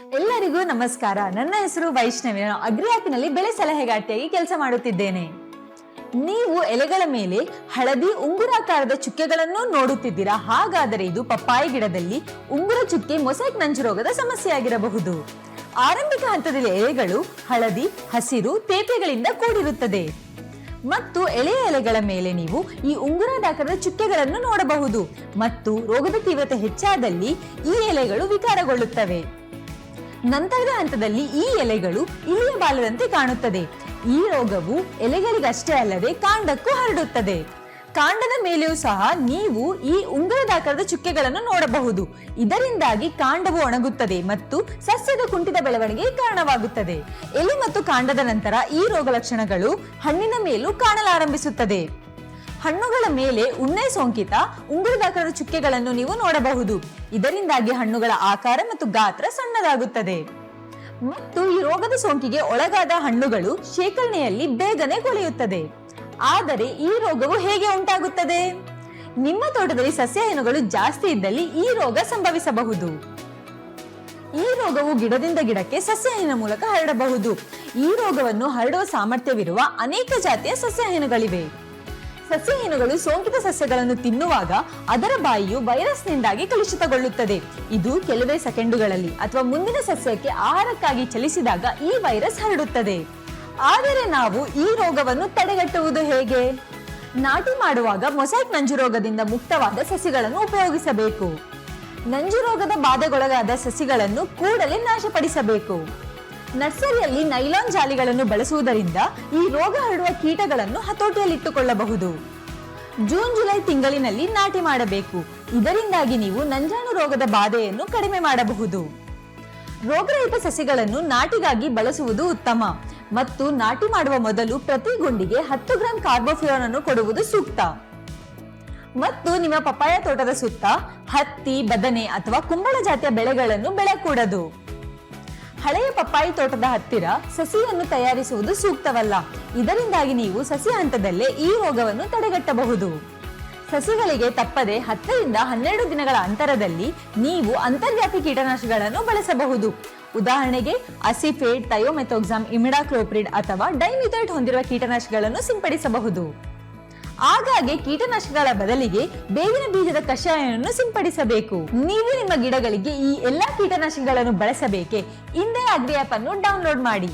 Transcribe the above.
ಎಲ್ಲರಿಗೂ ನಮಸ್ಕಾರ. ನನ್ನ ಹೆಸರು ವೈಷ್ಣವಿ. ನಾನು ಅಗ್ರಿ ಆ್ಯಪಿನಲ್ಲಿ ಬೆಳೆ ಸಲಹೆಗಾರ್ತಿಯಾಗಿ ಕೆಲಸ ಮಾಡುತ್ತಿದ್ದೇನೆ. ನೀವು ಎಲೆಗಳ ಮೇಲೆ ಹಳದಿ ಉಂಗುರಾಕಾರದ ಚುಕ್ಕೆಗಳನ್ನು ನೋಡುತ್ತಿದ್ದೀರಾ? ಹಾಗಾದರೆ ಇದು ಪಪ್ಪಾಯಿ ಗಿಡದಲ್ಲಿ ಉಂಗುರ ಚುಕ್ಕೆ ಮೊಸೈಕ್ ನಂಜು ರೋಗದ ಸಮಸ್ಯೆಯಾಗಿರಬಹುದು. ಆರಂಭಿಕ ಹಂತದಲ್ಲಿ ಎಲೆಗಳು ಹಳದಿ, ಹಸಿರು, ತೇಪೆಗಳಿಂದ ಕೂಡಿರುತ್ತದೆ. ಮತ್ತು ಎಳೆಯ ಎಲೆಗಳ ಮೇಲೆ ನೀವು ಈ ಉಂಗುರದಾಕಾರದ ಚುಕ್ಕೆಗಳನ್ನು ನೋಡಬಹುದು. ಮತ್ತು ರೋಗದ ತೀವ್ರತೆ ಹೆಚ್ಚಾದಲ್ಲಿ ಈ ಎಲೆಗಳು ವಿಕಾರಗೊಳ್ಳುತ್ತವೆ. ನಂತರದ ಹಂತದಲ್ಲಿ ಈ ಎಲೆಗಳು ಇಲಿಯ ಬಾಲದಂತೆ ಕಾಣುತ್ತದೆ. ಈ ರೋಗವು ಎಲೆಗಳಿಗಷ್ಟೇ ಅಲ್ಲದೆ ಕಾಂಡಕ್ಕೂ ಹರಡುತ್ತದೆ. ಕಾಂಡದ ಮೇಲೆಯೂ ಸಹ ನೀವು ಈ ಉಂಗುರದಾಕಾರದ ಚುಕ್ಕೆಗಳನ್ನು ನೋಡಬಹುದು. ಇದರಿಂದಾಗಿ ಕಾಂಡವು ಒಣಗುತ್ತದೆ ಮತ್ತು ಸಸ್ಯದ ಕುಂಠಿತ ಬೆಳವಣಿಗೆ ಕಾರಣವಾಗುತ್ತದೆ. ಎಲೆ ಮತ್ತು ಕಾಂಡದ ನಂತರ ಈ ರೋಗ ಲಕ್ಷಣಗಳು ಹಣ್ಣಿನ ಮೇಲೂ ಕಾಣಲಾರಂಭಿಸುತ್ತದೆ. ಹಣ್ಣುಗಳ ಮೇಲೆ ಉಣ್ಣೆ ಸೋಂಕಿತ ಉಂಗುರದಾಕಾರದ ಚುಕ್ಕೆಗಳನ್ನು ನೀವು ನೋಡಬಹುದು. ಇದರಿಂದಾಗಿ ಹಣ್ಣುಗಳ ಆಕಾರ ಮತ್ತು ಗಾತ್ರ ಸಣ್ಣದಾಗುತ್ತದೆ. ಮತ್ತು ಈ ರೋಗದ ಸೋಂಕಿಗೆ ಒಳಗಾದ ಹಣ್ಣುಗಳು ಶೇಖರಣೆಯಲ್ಲಿ ಬೇಗನೆ ಕೊಳೆಯುತ್ತದೆ. ಆದರೆ ಈ ರೋಗವು ಹೇಗೆ ಉಂಟಾಗುತ್ತದೆ? ನಿಮ್ಮ ತೋಟದಲ್ಲಿ ಸಸ್ಯಹೀನುಗಳು ಜಾಸ್ತಿ ಇದ್ದಲ್ಲಿ ಈ ರೋಗ ಸಂಭವಿಸಬಹುದು. ಈ ರೋಗವು ಗಿಡದಿಂದ ಗಿಡಕ್ಕೆ ಸಸ್ಯಹೀನ ಮೂಲಕ ಹರಡಬಹುದು. ಈ ರೋಗವನ್ನು ಹರಡುವ ಸಾಮರ್ಥ್ಯವಿರುವ ಅನೇಕ ಜಾತಿಯ ಸಸ್ಯಹೀನುಗಳಿವೆ ಸಸ್ಯಹೀನುಗಳು ಸೋಂಕಿತ ಸಸ್ಯಗಳನ್ನು ತಿನ್ನುವಾಗ ಅದರ ಬಾಯಿಯು ವೈರಸ್ನಿಂದಾಗಿ ಕಲುಷಿತಗೊಳ್ಳುತ್ತದೆ. ಇದು ಕೆಲವೇ ಸೆಕೆಂಡುಗಳಲ್ಲಿ ಅಥವಾ ಮುಂದಿನ ಸಸ್ಯಕ್ಕೆ ಆಹಾರಕ್ಕಾಗಿ ಚಲಿಸಿದಾಗ ಈ ವೈರಸ್ ಹರಡುತ್ತದೆ. ಆದರೆ ನಾವು ಈ ರೋಗವನ್ನು ತಡೆಗಟ್ಟುವುದು ಹೇಗೆ? ನಾಟಿ ಮಾಡುವಾಗ ಮೊಸೈಕ್ ನಂಜು ರೋಗದಿಂದ ಮುಕ್ತವಾದ ಸಸಿಗಳನ್ನು ಉಪಯೋಗಿಸಬೇಕು. ನಂಜು ರೋಗದ ಬಾಧೆಗೊಳಗಾದ ಸಸಿಗಳನ್ನು ಕೂಡಲೇ ನಾಶಪಡಿಸಬೇಕು. ನರ್ಸರಿಯಲ್ಲಿ ನೈಲಾನ್ ಜಾಲಿಗಳನ್ನು ಬಳಸುವುದರಿಂದ ಈ ರೋಗ ಹರಡುವ ಕೀಟಗಳನ್ನು ಹತೋಟಿಯಲ್ಲಿಟ್ಟುಕೊಳ್ಳಬಹುದು ಜೂನ್, ಜುಲೈ ತಿಂಗಳಿನಲ್ಲಿ ನಾಟಿ ಮಾಡಬೇಕು. ಇದರಿಂದಾಗಿ ನೀವು ನಂಜಾಣು ರೋಗದ ಬಾಧೆಯನ್ನು ಕಡಿಮೆ ಮಾಡಬಹುದು. ರೋಗರಹಿತ ಸಸಿಗಳನ್ನು ನಾಟಿಗಾಗಿ ಬಳಸುವುದು ಉತ್ತಮ. ಮತ್ತು ನಾಟಿ ಮಾಡುವ ಮೊದಲು ಪ್ರತಿ ಗುಂಡಿಗೆ ಹತ್ತು ಗ್ರಾಂ ಕಾರ್ಬೋಫಿಯೋನ್ ಅನ್ನು ಕೊಡುವುದು ಸೂಕ್ತ. ಮತ್ತು ನಿಮ್ಮ ಪಪ್ಪಾಯ ತೋಟದ ಸುತ್ತ ಹತ್ತಿ, ಬದನೆ ಅಥವಾ ಕುಂಬಳ ಜಾತಿಯ ಬೆಳೆಗಳನ್ನು ಬೆಳೆಕೂಡದು. ಹಳೆಯ ಪಪ್ಪಾಯಿ ತೋಟದ ಹತ್ತಿರ ಸಸಿಯನ್ನು ತಯಾರಿಸುವುದು ಸೂಕ್ತವಲ್ಲ. ಇದರಿಂದಾಗಿ ನೀವು ಸಸಿ ಹಂತದಲ್ಲೇ ಈ ರೋಗವನ್ನು ತಡೆಗಟ್ಟಬಹುದು. ಸಸಿಗಳಿಗೆ ತಪ್ಪದೆ ಹತ್ತರಿಂದ ಹನ್ನೆರಡು ದಿನಗಳ ಅಂತರದಲ್ಲಿ ನೀವು ಅಂತರ್ಜಾತಿ ಕೀಟನಾಶಕಗಳನ್ನು ಬಳಸಬಹುದು. ಉದಾಹರಣೆಗೆ ಅಸಿಫೇಡ್ ಥಯೋಮೆಥೋಕ್ಸಾಮ್, ಇಮಿಡಾಕ್ಲೋಪ್ರಿಡ್ ಅಥವಾ ಡೈಮಿಥೈಟ್ ಹೊಂದಿರುವ ಕೀಟನಾಶಕಗಳನ್ನು ಸಿಂಪಡಿಸಬಹುದು. ಆಗಾಗ್ಗೆ ಕೀಟನಾಶಕಗಳ ಬದಲಿಗೆ ಬೇವಿನ ಬೀಜದ ಕಷಾಯವನ್ನು ಸಿಂಪಡಿಸಬೇಕು. ನೀವು ನಿಮ್ಮ ಗಿಡಗಳಿಗೆ ಈ ಎಲ್ಲಾ ಕೀಟನಾಶಕಗಳನ್ನು ಬಳಸಬೇಕೆ? ಇಂದೇ ಅಗ್ರಿ ಆಪ್ ಅನ್ನು ಡೌನ್ಲೋಡ್ ಮಾಡಿ.